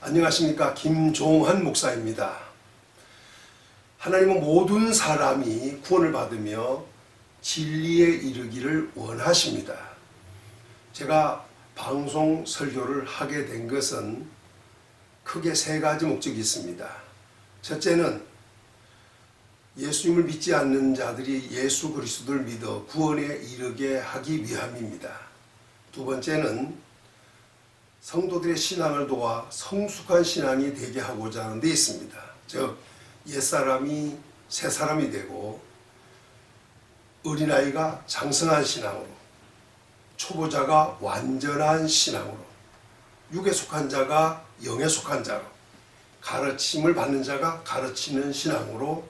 안녕하십니까 김종환 목사입니다. 하나님은 모든 사람이 구원을 받으며 진리에 이르기를 원하십니다. 제가 방송 설교를 하게 된 것은 크게 세 가지 목적이 있습니다. 첫째는 예수님을 믿지 않는 자들이 예수 그리스도를 믿어 구원에 이르게 하기 위함입니다. 두 번째는 성도들의 신앙을 도와 성숙한 신앙이 되게 하고자 하는 데 있습니다. 즉 옛사람이 새사람이 되고 어린아이가 장성한 신앙으로 초보자가 완전한 신앙으로 육에 속한 자가 영에 속한 자로 가르침을 받는 자가 가르치는 신앙으로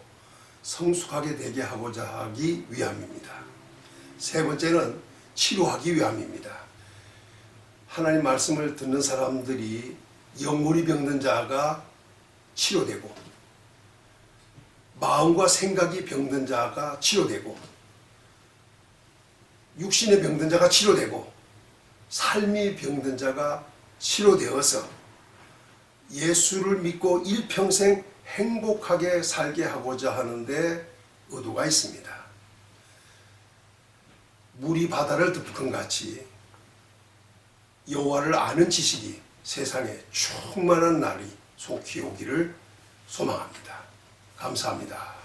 성숙하게 되게 하고자 하기 위함입니다. 세 번째는 치료하기 위함입니다. 하나님 말씀을 듣는 사람들이 영혼이 병든 자가 치료되고 마음과 생각이 병든 자가 치료되고 육신의 병든 자가 치료되고 삶이 병든 자가 치료되어서 예수를 믿고 일평생 행복하게 살게 하고자 하는데 의도가 있습니다. 물이 바다를 덮은 같이 여호와를 아는 지식이 세상에 충만한 날이 속히 오기를 소망합니다. 감사합니다.